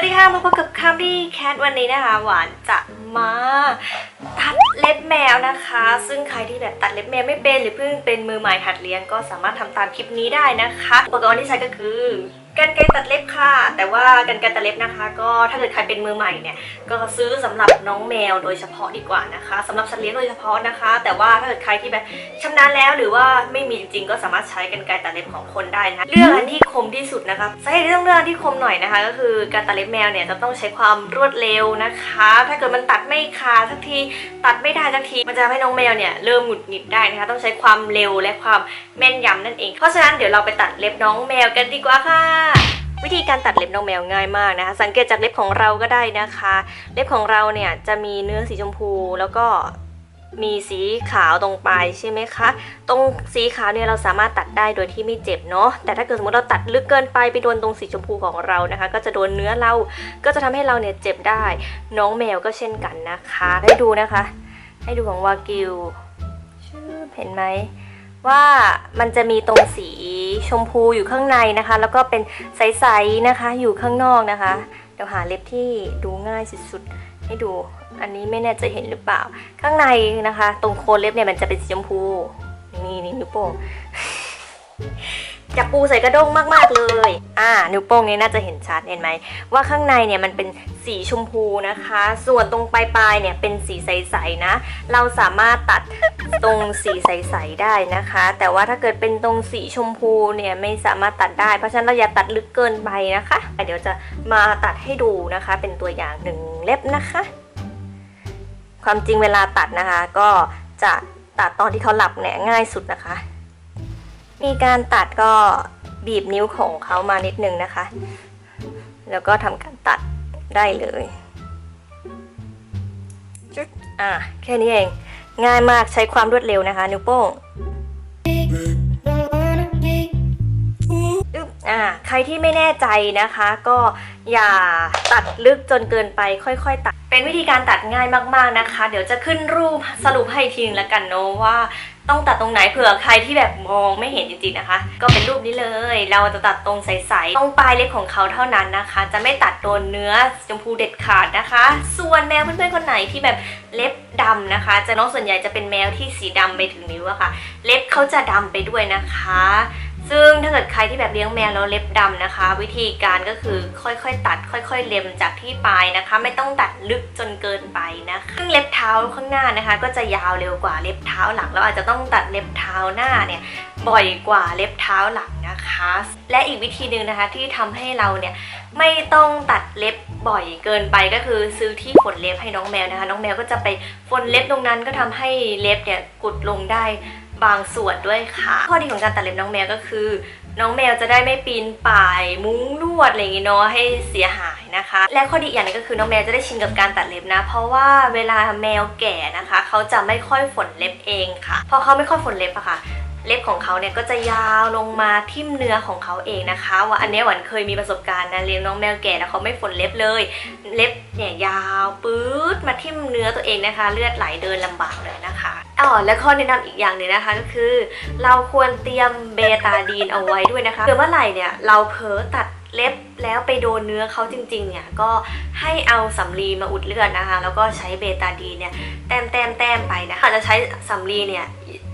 วัสดีค่ะ มาพบกับคามี่แคทวันนี้นะคะ หวานจะมาตัดเล็บแมวนะคะ ซึ่งใครที่แบบตัดเล็บแมวไม่เป็นหรือเพิ่งเป็นมือใหม่หัดเลี้ยงก็สามารถทำตามคลิปนี้ได้นะคะ อุปกรณ์ที่ใช้ก็คือ กันไกรตัดเล็บค่ะ แต่ว่ากันไกรตัดเล็บนะคะ ก็ถ้าเกิดใครเป็นมือใหม่เนี่ยก็ซื้อสำหรับน้องแมวโดยเฉพาะดีกว่านะคะสำหรับสัตว์เลี้ยงโดยเฉพาะนะคะ แต่ว่าถ้าเกิดใครที่แบบชำนาญแล้วหรือว่าไม่มีจริงๆก็สามารถใช้กันไกรตัดเล็บของคนได้นะเลือกอันที่คมที่สุดนะคะสาเหตุที่ต้องเลือกอันที่คมหน่อยนะคะ ก็คือการตัดเล็บแมวเนี่ยจะต้องใช้ความรวดเร็วนะคะ ถ้าเกิดมันตัดไม่ขาสักทีตัดไม่ได้สักทีมันจะทำให้น้องแมวเนี่ยเริ่มหงุดหงิดได้นะคะ ต้องใช้ความเร็วและความแม่นยำนั่นเองเพราะฉะนั้นเดี๋ยวเราไปตัดเล็บน้องแมวกันดีกว่าค่ะวิธีการตัดเล็บน้องแมวง่ายมากนะคะ สังเกตจากเล็บของเราก็ได้นะคะ เล็บของเราเนี่ยจะมีเนื้อสีชมพูแล้วก็มีสีขาวตรงปลายใช่ไหมคะ ตรงสีขาวเนี่ยเราสามารถตัดได้โดยที่ไม่เจ็บเนาะ แต่ถ้าเกิดสมมติเราตัดลึกเกินไปไปโดนตรงสีชมพูของเรานะคะ ก็จะโดนเนื้อเรา ก็จะทำให้เราเนี่ยเจ็บได้ น้องแมวก็เช่นกันนะคะ ให้ดูนะคะ ให้ดูของวากิวเห็นไหม ว่ามันจะมีตรงสีชมพูอยู่ข้างในนะคะ แล้วก็เป็นใสๆนะคะ อยู่ข้างนอกนะคะ เดี๋ยวหาเล็บที่ดูง่ายสุดๆให้ดู อันนี้ไม่แน่ใจเห็นหรือเปล่า ข้างในนะคะ ตรงโคนเล็บเนี่ยมันจะเป็นสีชมพู นี่นี่นิ้วโป้ง จับปูใส่กระด้งมากๆเลย อ่า นิ้วโป้งนี้น่าจะเห็นชัดเห็นไหม ว่าข้างในเนี่ยมันเป็นสีชมพูนะคะ ส่วนตรงปลายๆเนี่ยเป็นสีใสๆนะ เราสามารถตัดตรงสีใสๆได้นะคะ แต่ว่าถ้าเกิดเป็นตรงสีชมพูเนี่ยไม่สามารถตัดได้ เพราะฉะนั้นเราอย่าตัดลึกเกินไปนะคะเดี๋ยวจะมาตัดให้ดูนะคะ เป็นตัวอย่างหนึ่งเล็บนะคะ ความจริงเวลาตัดนะคะ ก็จะตัดตอนที่เขาหลับเนี่ยง่ายสุดนะคะ มีการตัดก็บีบนิ้วของเขามานิดนึงนะคะ แล้วก็ทำการตัดได้เลยจุดอะแค่นี้เอง ง่ายมากใช้ความรวดเร็วนะคะ นิ้วโป้ง อ่าใครที่ไม่แน่ใจนะคะ ก็อย่าตัดลึกจนเกินไปค่อยๆ ตัด เป็นวิธีการตัดง่ายมากๆนะคะ เดี๋ยวจะขึ้นรูปสรุปให้ทีนึงแล้วกันเนาะว่าต้องตัดตรงไหนเผื่อใครที่แบบมองไม่เห็นจริงๆนะคะ ก็เป็นรูปนี้เลย เราจะตัดตรงใสๆตรงปลายเล็บของเขาเท่านั้นนะคะ จะไม่ตัดโดนเนื้อชมพูเด็ดขาดนะคะ ส่วนแมวเพื่อนๆคนไหนที่แบบเล็บดำนะคะ จะน้องส่วนใหญ่จะเป็นแมวที่สีดำไปถึงนิ้วอะค่ะ เล็บเขาจะดำไปด้วยนะคะ ซึ่งถ้าเกิดใครที่แบบเลี้ยงแมวแล้วเล็บดำนะคะ วิธีการก็คือค่อยๆ ตัด ค่อย ๆ เล็มจากที่ปลายนะคะ ไม่ต้องตัดลึกจนเกินไปนะคะซึ่งเล็บเท้าข้างหน้านะคะ ก็จะยาวเร็วกว่าเล็บเท้าหลังเราอาจจะต้องตัดเล็บเท้าหน้าเนี่ยบ่อยกว่าเล็บเท้าหลังนะคะ และอีกวิธีหนึ่งนะคะที่ทำให้เราเนี่ยไม่ต้องตัดเล็บบ่อยเกินไปก็คือซื้อที่ฝนเล็บให้น้องแมวนะคะ น้องแมวก็จะไปฝนเล็บตรงนั้นก็ทำให้เล็บเนี่ยกุดลงได้ บางส่วนด้วยค่ะ ข้อดีของการตัดเล็บน้องแมวก็คือ น้องแมวจะได้ไม่ปีนป่ายมุ้งลวดอะไรอย่างงี้เนาะให้เสียหายนะคะ และข้อดีอีกอย่างหนึงก็คือน้องแมวจะได้ชินกับการตัดเล็บนะ เพราะว่าเวลาแมวแก่นะคะ เขาจะไม่ค่อยฝนเล็บเองค่ะ พอเขาไม่ค่อยฝนเล็บอะค่ะ เล็บของเขาเนี่ยก็จะยาวลงมาทิ่มเนื้อของเขาเองนะคะ ว่าอันนี้หวันเคยมีประสบการณ์นะเลี้ยงน้องแมวแก่แล้วเขาไม่ฝนเล็บเลย เล็บเนี่ยยาวปื๊ดมาทิ่มเนื้อตัวเองนะคะ เลือดไหลเดินลำบากเลยนะคะอ๋อและข้อแนะนำอีกอย่างหนึ่งนะคะก็คือ เราควรเตรียมเบตาดีนเอาไว้ด้วยนะคะเผื่อเมื่อไหร่เนี่ยเราเผลอตัดเล็บแล้วไปโดนเนื้อเขาจริงๆเนี่ยก็ให้เอาสำลีมาอุดเลือดนะคะ แล้วก็ใช้เบตาดีนเนี่ยแต้มแต้มแต้มไปนะคะจะใช้สำลีเนี่ย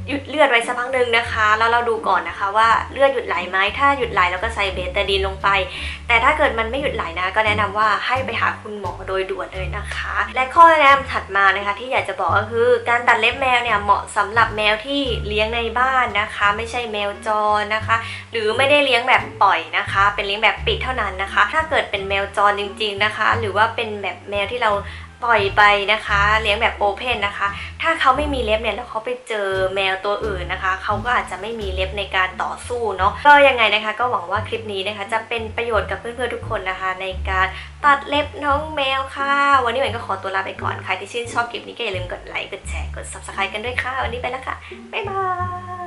หยุดเลือดไว้สักพักหนึ่งนะคะ แล้วเราดูก่อนนะคะว่าเลือดหยุดไหลไหมถ้าหยุดไหลเราก็ใส่เบตาดีนลงไป แต่ถ้าเกิดมันไม่หยุดไหลนะ ก็แนะนำว่าให้ไปหาคุณหมอโดยด่วนเลยนะคะ และข้อแนะนำถัดมานะคะ ที่อยากจะบอกก็คือ การตัดเล็บแมวเนี่ยเหมาะสำหรับแมวที่เลี้ยงในบ้านนะคะ ไม่ใช่แมวจรนะคะ หรือไม่ได้เลี้ยงแบบปล่อยนะคะ เป็นเลี้ยงแบบปิดเท่านั้นนะคะ ถ้าเกิดเป็นแมวจรจริง ๆนะคะ หรือว่าเป็นแบบแมวที่เรา ปล่อยไปนะคะ เลี้ยงแบบโอเพนนะคะ ถ้าเขาไม่มีเล็บเนี่ยแล้วเขาไปเจอแมวตัวอื่นนะคะ เขาก็อาจจะไม่มีเล็บในการต่อสู้เนาะก็ยังไงนะคะ ก็หวังว่าคลิปนี้นะคะ จะเป็นประโยชน์กับเพื่อนๆทุกคนนะคะ ในการตัดเล็บน้องแมวค่ะ วันนี้เหมือนก็ขอตัวลาไปก่อนใครที่ชื่นชอบคลิปนี้ก็อย่าลืมกดไลค์กดแชร์กด subscribe กันด้วยค่ะ วันนี้ไปแล้วค่ะบ๊ายบาย